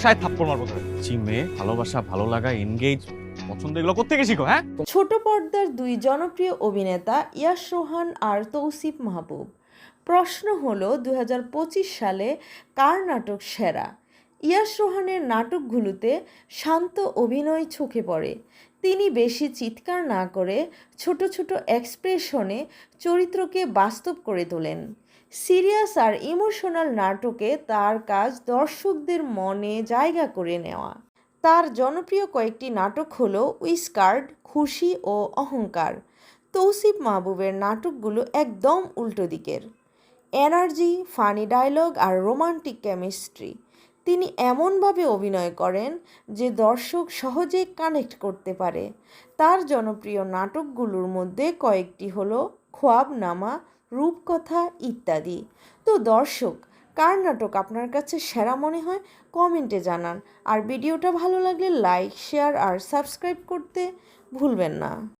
কষায় থাপ্পড় মারবো জি মেয়ে ভালোবাসা ভালো লাগা এনগেজ পছন্দ এগুলো কোথেকে শিখো হ্যাঁ? ছোট পর্দার দুই জনপ্রিয় অভিনেতা ইয়াশ রোহান আর তৌসিফ মাহবুব। প্রশ্ন হলো দুই হাজার পঁচিশ সালে কার নাটক সেরা? ইয়াশ রোহানের নাটকগুলোতে শান্ত অভিনয় চোখে পড়ে। তিনি বেশি চিৎকার না করে ছোট ছোট এক্সপ্রেশনে চরিত্রকে বাস্তব করে তোলেন। সিরিয়াস আর ইমোশনাল নাটকে তার কাজ দর্শকদের মনে জায়গা করে নেওয়া। তার জনপ্রিয় কয়েকটি নাটক হল উইসকার্ড, খুশি ও অহংকার। তৌসিফ মাহবুবের নাটকগুলো একদম উল্টো দিকের। এনার্জি, ফানি ডায়লগ আর রোমান্টিক কেমিস্ট্রি। তিনি এমনভাবে অভিনয় করেন যে দর্শক সহজে কানেক্ট করতে পারে। তার জনপ্রিয় নাটকগুলোর মধ্যে কয়েকটি হলো খোয়াবনামা, রূপকথা ইত্যাদি। তো দর্শক, কার নাটক আপনার কাছে সেরা মনে হয়? কমেন্টে জানান। আর ভিডিওটা ভালো লাগলে লাইক, শেয়ার আর সাবস্ক্রাইব করতে ভুলবেন না।